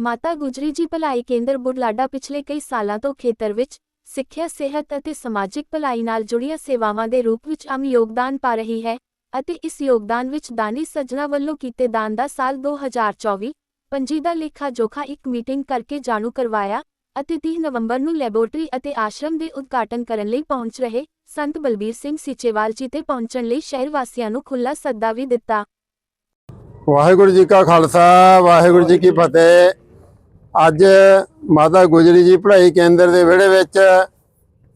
ਮਾਤਾ ਗੁਜਰੀ ਜੀ ਭਲਾਈ ਕੇਂਦਰ ਬੁਢਲਾਡਾ ਪਿਛਲੇ ਕਈ ਸਾਲਾਂ ਤੋਂ ਖੇਤਰ ਵਿੱਚ ਸਿੱਖਿਆ, ਸਿਹਤ ਅਤੇ ਸਮਾਜਿਕ ਭਲਾਈ ਨਾਲ ਜੁੜੀਆਂ ਸੇਵਾਵਾਂ ਦੇ ਰੂਪ ਵਿੱਚ ਅਹਿਮ ਯੋਗਦਾਨ ਪਾ ਰਹੀ ਹੈ ਅਤੇ ਇਸ ਯੋਗਦਾਨ ਵਿੱਚ ਦਾਨੀ ਸੱਜਣਾ ਵੱਲੋਂ ਕੀਤੇ ਦਾਨ ਦਾ ਸਾਲ 2024 ਪੰਜੀ ਦਾ ਲੇਖਾ ਜੋਖਾ ਇੱਕ ਮੀਟਿੰਗ ਕਰਕੇ ਜਾਣੂ ਕਰਵਾਇਆ ਅਤੇ 30 ਨਵੰਬਰ ਨੂੰ ਲੈਬੋਰਟਰੀ ਅਤੇ ਆਸ਼ਰਮ ਦੇ ਉਦਘਾਟਨ ਕਰਨ ਲਈ ਪਹੁੰਚ ਰਹੇ ਸੰਤ ਬਲਬੀਰ ਸਿੰਘ ਸੀਚੇਵਾਲ ਜੀ ਤੇ ਪਹੁੰਚਣ ਲਈ ਸ਼ਹਿਰ ਵਾਸੀਆਂ ਨੂੰ ਖੁੱਲਾ ਸੱਦਾ ਵੀ ਦਿੱਤਾ। ਵਾਹਿਗੁਰੂ ਜੀ ਕਾ ਖਾਲਸਾ, ਵਾਹਿਗੁਰੂ ਜੀ ਕੀ ਫਤਿਹ। ਅੱਜ ਮਾਤਾ ਗੁਜਰੀ ਜੀ ਪੜ੍ਹਾਈ ਕੇਂਦਰ ਦੇ ਵਿਹੜੇ ਵਿੱਚ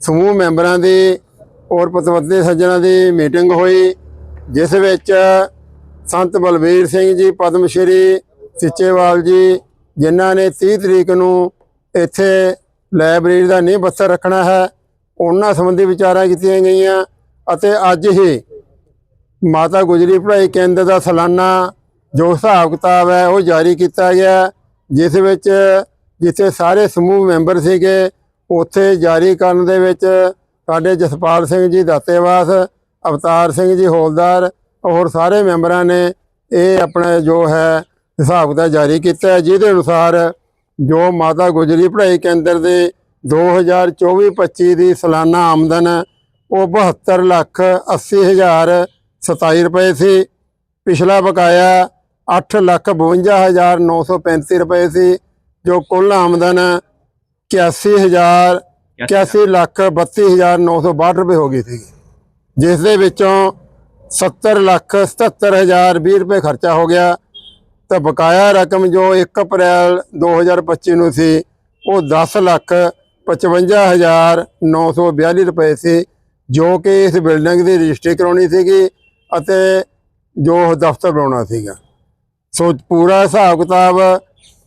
ਸਮੂਹ ਮੈਂਬਰਾਂ ਦੀ ਔਰ ਪਤਵੰਤੇ ਸੱਜਣਾ ਦੀ ਮੀਟਿੰਗ ਹੋਈ, ਜਿਸ ਵਿੱਚ ਸੰਤ ਬਲਬੀਰ ਸਿੰਘ ਜੀ, ਪਦਮ ਸ਼੍ਰੀ ਸਿੱਚੇਵਾਲ ਜੀ, ਜਿਨ੍ਹਾਂ ਨੇ 30 ਤਰੀਕ ਨੂੰ ਇੱਥੇ ਲਾਇਬ੍ਰੇਰੀ ਦਾ ਨੀਂਹ ਪੱਥਰ ਰੱਖਣਾ ਹੈ, ਉਹਨਾਂ ਸੰਬੰਧੀ ਵਿਚਾਰਾਂ ਕੀਤੀਆਂ ਗਈਆਂ ਅਤੇ ਅੱਜ ਹੀ ਮਾਤਾ ਗੁਜਰੀ ਪੜ੍ਹਾਈ ਕੇਂਦਰ ਦਾ ਸਾਲਾਨਾ ਜੋ ਹਿਸਾਬ ਕਿਤਾਬ ਹੈ ਉਹ ਜਾਰੀ ਕੀਤਾ ਗਿਆ। ਜਿਸ ਵਿੱਚ ਜਿੱਥੇ ਸਾਰੇ ਸਮੂਹ ਮੈਂਬਰ ਸੀਗੇ, ਉੱਥੇ ਜਾਰੀ ਕਰਨ ਦੇ ਵਿੱਚ ਸਾਡੇ ਜਸਪਾਲ ਸਿੰਘ ਜੀ ਦਾਤੇਵਾਸ, ਅਵਤਾਰ ਸਿੰਘ ਜੀ ਹੌਲਦਾਰ, ਹੋਰ ਸਾਰੇ ਮੈਂਬਰਾਂ ਨੇ ਇਹ ਆਪਣਾ ਜੋ ਹੈ ਹਿਸਾਬ ਕਿਤਾਬ ਜਾਰੀ ਕੀਤਾ ਜਿਹਦੇ ਅਨੁਸਾਰ ਜੋ ਮਾਤਾ ਗੁਜਰੀ ਪੜ੍ਹਾਈ ਕੇਂਦਰ ਦੇ 2024-25 ਦੀ ਸਾਲਾਨਾ ਆਮਦਨ ਉਹ 72 ਲੱਖ 80 ਹਜ਼ਾਰ 27 ਰੁਪਏ ਸੀ। ਪਿਛਲਾ ਬਕਾਇਆ 8 ਲੱਖ 52 ਹਜ਼ਾਰ 935 ਰੁਪਏ ਸੀ, ਜੋ ਕੁੱਲ ਆਮਦਨ 81 ਹਜ਼ਾਰ 81 ਲੱਖ 32 ਹਜ਼ਾਰ 962 ਰੁਪਏ ਹੋ ਗਈ ਸੀ। ਜਿਸ ਦੇ ਵਿੱਚੋਂ 70 ਲੱਖ 77 ਹਜ਼ਾਰ 20 ਰੁਪਏ ਖਰਚਾ ਹੋ ਗਿਆ। ਤਾਂ ਬਕਾਇਆ ਰਕਮ ਜੋ 1 ਅਪ੍ਰੈਲ 2025 ਨੂੰ ਸੀ, ਉਹ 10 ਲੱਖ 55 ਹਜ਼ਾਰ 942 ਰੁਪਏ ਸੀ, ਜੋ ਕਿ ਇਸ ਬਿਲਡਿੰਗ ਦੀ ਰਜਿਸਟਰੀ ਕਰਾਉਣੀ ਸੀਗੀ ਅਤੇ ਜੋ ਦਫ਼ਤਰ ਬਣਾਉਣਾ ਸੀਗਾ। ਸੋ ਪੂਰਾ ਹਿਸਾਬ ਕਿਤਾਬ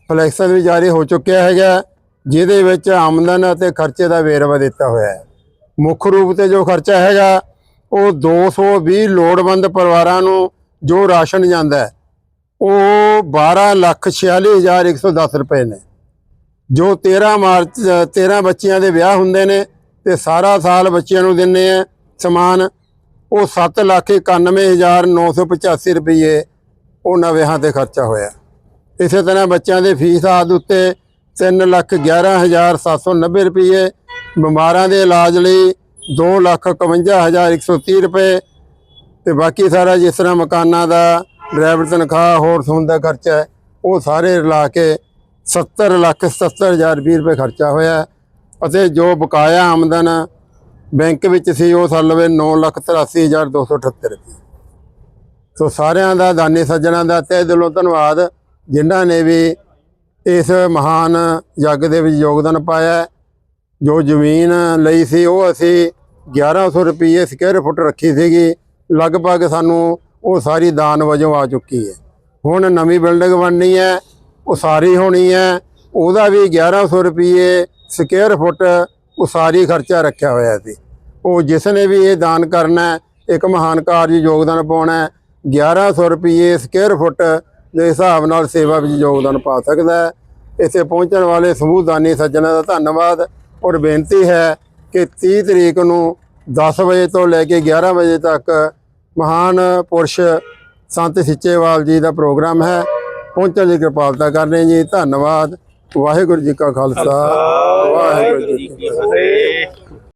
ਫਲੈਕਸ਼ਨ ਵੀ ਜਾਰੀ ਹੋ ਚੁੱਕਿਆ ਹੈਗਾ। ਜਿਹਦੇ ਵਿੱਚ ਆਮਦਨ ਅਤੇ ਖਰਚੇ ਦਾ ਵੇਰਵਾ ਦਿੱਤਾ ਹੋਇਆ ਹੈ। ਮੁੱਖ ਰੂਪ ਤੇ ਜੋ ਖਰਚਾ ਹੈਗਾ, ਉਹ 220 ਲੋੜਵੰਦ ਪਰਿਵਾਰਾਂ ਨੂੰ ਜੋ ਰਾਸ਼ਨ ਜਾਂਦਾ ਹੈ, ਉਹ 12 ਲੱਖ 46110 ਰੁਪਏ ਨੇ। ਜੋ 13 ਮਾਰਚ 13 ਬੱਚਿਆਂ ਦੇ ਵਿਆਹ ਹੁੰਦੇ ਨੇ ਤੇ ਸਾਰਾ ਸਾਲ ਬੱਚਿਆਂ ਨੂੰ ਦਿੰਨੇ ਆ ਸਮਾਨ, ਉਹ 7 ਲੱਖ 91985 ਰੁਪਏ ਉਹਨਾਂ ਵਿਆਹਾਂ ਤੇ ਖਰਚਾ ਹੋਇਆ। ਇਸੇ ਤਰ੍ਹਾਂ ਬੱਚਿਆਂ ਦੇ ਫੀਸ ਆਦ ਉੱਤੇ 3 ਲੱਖ 11790 ਰੁਪਏ, ਬਿਮਾਰਾਂ ਦੇ ਇਲਾਜ ਲਈ 2 ਲੱਖ 51130 ਰੁਪਏ ਤੇ ਬਾਕੀ ਸਾਰਾ ਜਿਸ ਤਰ੍ਹਾਂ ਮਕਾਨਾਂ ਦਾ, ਡਰਾਈਵਰ ਤਨਖਾਹ, ਹੋਰ ਸੌਣ ਦਾ ਖਰਚਾ ਹੈ, ਉਹ ਸਾਰੇ ਰਲਾ ਕੇ 70 ਲੱਖ 77020 ਰੁਪਏ ਖਰਚਾ ਹੋਇਆ ਅਤੇ ਜੋ ਬਕਾਇਆ ਆਮਦਨ ਬੈਂਕ ਵਿੱਚ ਸੀ, ਉਹ ਸਾਲਵੇ 9 ਲੱਖ 83278 ਰੁਪਏ। ਸੋ ਸਾਰਿਆਂ ਦਾ, ਦਾਨੀ ਸੱਜਣਾ ਦਾ ਤਹਿ ਦਿਲੋਂ ਧੰਨਵਾਦ, ਜਿਨ੍ਹਾਂ ਨੇ ਵੀ ਇਸ ਮਹਾਨ ਯੱਗ ਦੇ ਵਿੱਚ ਯੋਗਦਾਨ ਪਾਇਆ ਜੋ ਜ਼ਮੀਨ ਲਈ ਸੀ, ਉਹ ਅਸੀਂ 1100 ਰੁਪਏ ਸਕੁਅਰ ਫੁੱਟ ਰੱਖੀ ਸੀਗੀ। ਲਗਭਗ ਸਾਨੂੰ ਉਹ ਸਾਰੀ ਦਾਨ ਵਜੋਂ ਆ ਚੁੱਕੀ ਹੈ। ਹੁਣ ਨਵੀਂ ਬਿਲਡਿੰਗ ਬਣਨੀ ਹੈ ਉਸਾਰੀ ਹੋਣੀ ਹੈ। ਉਹਦਾ ਵੀ 1100 ਰੁਪਏ ਸਕੁਅਰ ਫੁੱਟ ਉਸਾਰੀ ਖਰਚਾ ਰੱਖਿਆ ਹੋਇਆ ਸੀ। ਉਹ ਜਿਸ ਨੇ ਵੀ ਇਹ ਦਾਨ ਕਰਨਾ ਇੱਕ ਮਹਾਨ ਕਾਰਜ ਯੋਗਦਾਨ ਪਾਉਣਾ 1100 ਰੁਪਏ ਸਕੁਅਰ ਫੁੱਟ ਦੇ ਹਿਸਾਬ ਨਾਲ ਸੇਵਾ ਵਿੱਚ ਯੋਗਦਾਨ ਪਾ ਸਕਦਾ ਹੈ। ਇੱਥੇ ਪਹੁੰਚਣ ਵਾਲੇ ਸਮੂਹ ਦਾਨੀ ਸੱਜਣਾ ਦਾ ਧੰਨਵਾਦ। ਔਰ ਬੇਨਤੀ ਹੈ ਕਿ 30 ਤਰੀਕ ਨੂੰ 10 ਵਜੇ ਤੋਂ ਲੈ ਕੇ 11 ਵਜੇ ਤੱਕ ਮਹਾਨ ਪੁਰਸ਼ ਸੰਤ ਸਿੱਚੇਵਾਲ ਜੀ ਦਾ ਪ੍ਰੋਗਰਾਮ ਹੈ। ਪਹੁੰਚਣ ਦੀ ਕਿਰਪਾਲਤਾ ਕਰਨੀ ਜੀ। ਧੰਨਵਾਦ। ਵਾਹਿਗੁਰੂ ਜੀ ਕਾ ਖਾਲਸਾ। ਵਾਹਿਗੁਰੂ ਜੀ ਕੀ